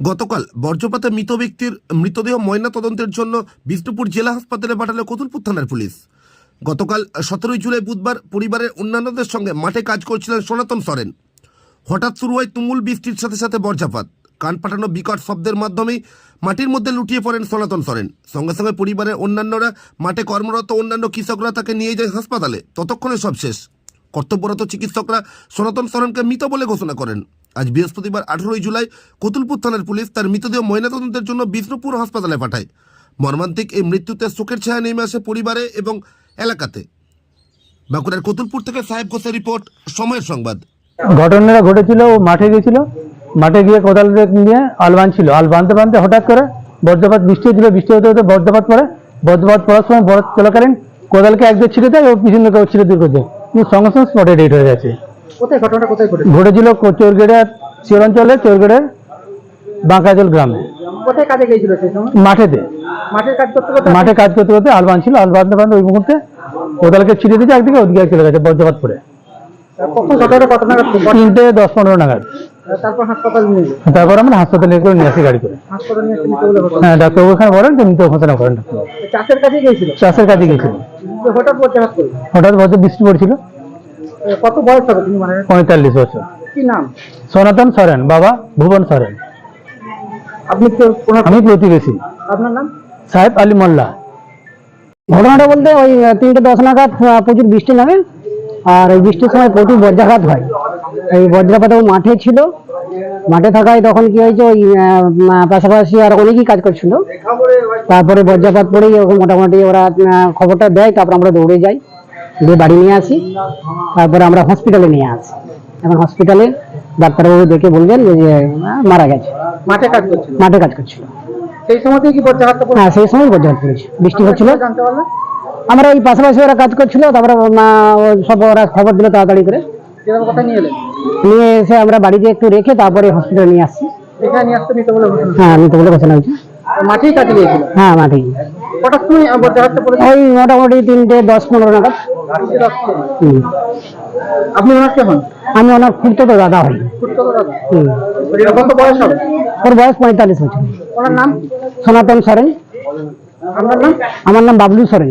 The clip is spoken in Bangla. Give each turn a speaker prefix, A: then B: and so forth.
A: গতকাল বর্জ্যপাতে মৃত ব্যক্তির মৃতদেহ ময়না তদন্তের জন্য বিষ্ণুপুর জেলা হাসপাতালে পাঠালো কতুলপুর থানার পুলিশ। গতকাল সতেরোই জুলাই বুধবার পরিবারের অন্যান্যদের সঙ্গে মাঠে কাজ করছিলেন সনাতন সরেন। হঠাৎ শুরু হয় তুমুল বৃষ্টির সাথে সাথে বর্জ্যপাত কান পাঠানো বিকট শব্দের মাধ্যমেই মাটির মধ্যে লুটিয়ে পড়েন সনাতন সরেন। সঙ্গে সঙ্গে পরিবারের অন্যান্যরা মাঠে কর্মরত অন্যান্য কৃষকরা তাকে নিয়ে যায় হাসপাতালে। ততক্ষণে সব শেষ। কর্তব্যরত চিকিৎসকরা সনাতন সরেনকে মৃত বলে ঘোষণা করেন। আজ বৃহস্পতিবার আঠেরোই জুলাই কতুলপুর থানার পুলিশ তার মৃতদেহ ময়নাতদন্তের জন্য বিষ্ণুপুর হাসপাতালে পাঠায়। মর্মান্তিক এই মৃত্যুতে শোকের ছায়া নেমে আসে পরিবারে এবং এলাকাতে। বাঁকুড়ার কতুলপুর থেকে সাহেব ঘোষের রিপোর্ট, সময়ের সংবাদ।
B: ঘটনাটা ঘটেছিল, ও মাঠে গেছিল মাঠে গিয়ে কোদাল নিয়ে আল বাঁধছিল। আল বাঁধতে বাঁধতে হঠাৎ করে বজ্রপাত, বৃষ্টি হচ্ছিল বৃষ্টি হতে হতে বজ্রপাত পড়ে। বজ্রপাত পড়ার সময় বরফ চলাকালীন কোদালকে একদিকে ছিঁড়ে দেয় ও পিছন দিকে ছিঁড়ে দূর করে দেয় সঙ্গে সঙ্গে স্পটে ডেট হয়ে গেছে।
C: কোথায় ঘটনাটা কোথায় ঘটেছে?
B: ঘটেছিল চোরগেড়ের চোরগেড়ের বাঁকাজল গ্রামে।
C: কোথায় কাজে গিয়েছিল সেই সময়?
B: মাঠেতে।
C: মাঠের কাজ করতে করতে?
B: মাঠে কাজ করতে করতে আল বাঁধছিল আল বাঁধতে বাঁধতে ওই মুহূর্তে। কোদালকে ছিঁড়ে দিয়েছে একদিকে ওদিকে চলে গেছে বজ্রপাত পড়ে
C: কখন ঘটনাটা কত নাগাদ
B: তিনটে দশ পনেরো নাগাদ।
C: তারপর হাসপাতাল নিয়ে
B: তারপর আমরা হাসপাতালে করে নিয়ে আসি গাড়ি করে।
C: হাসপাতাল নিয়ে
B: হ্যাঁ ডাক্তারবাবু এখানে বলেন মৃত ঘোষণা করেন।
C: চাষের কাজে গিয়েছিল?
B: চাষের কাজে গেছিল
C: তো হঠাৎ বজ্রপাত
B: হঠাৎ বৃষ্টি পড়ছিল।
C: কত বয়স হবে মানে?
B: পঁয়তাল্লিশ বছর।
C: কি নাম?
B: সনাতন সরেন বাবা ভুবন সরেন।
C: আপনি তো ওনার
B: আমি প্রতিবেশী।
C: আপনার নাম?
B: সাহেব আলী মোল্লা।
D: ঘটনাটা বলতে ওই তিনটে দশ নাগাদ আহ, প্রচুর বৃষ্টি নামে আর ওই বৃষ্টির সময় প্রচুর বজ্রাঘাত হয়। এই বজ্রাঘাত ও মাঠে ছিল। মাঠে থাকায় তখন কি হয়েছে ওই আহ, উম, পাশাপাশি আর অনেকেই কাজ করছিল। তারপরে বজ্রাপাত পড়েই ওরকম মোটামুটি ওরা আহ, খবরটা দেয় তারপর আমরা দৌড়ে যাই। দিয়ে বাড়ি নিয়ে আসি। তারপরে আমরা হসপিটালে নিয়ে আসি। এখন হসপিটালে ডাক্তারবাবু দেখে বললেন যে মারা গেছে।
C: মাঠে কাজ করছিল?
D: মাঠে কাজ করছিল।
C: সেই সময়তেই কি পড়ল
D: হ্যাঁ সেই সময় বজ্রাঘাত পড়েছে বৃষ্টি হচ্ছিল। আমরা এই পাশাপাশি ওরা কাজ করছিল। তারপরে সব ওরা খবর দিল তাড়াতাড়ি করে।
C: নিয়ে
D: এসে আমরা বাড়িতে একটু রেখে তারপরে হসপিটালে নিয়ে আসছি হ্যাঁ আমি তো বলে ঘোষণা হয়েছে।
C: মাঠেই গিয়েছিল
D: হ্যাঁ মাঠেই।
C: কটার সময় পড়েছে
D: ওই মোটামুটি তিনটে দশ পনেরো নাগাদ।
C: আপনি ওনার কেমন
D: আমি ওনার খুঁড়তো তো দাদা। হই।
C: কত বয়স হবে?
D: ওর বয়স পঁয়তাল্লিশ বছর।
C: ওনার নাম?
D: সনাতন সরেন।
C: আপনার নাম?
D: আমার নাম বাবলু সরেন।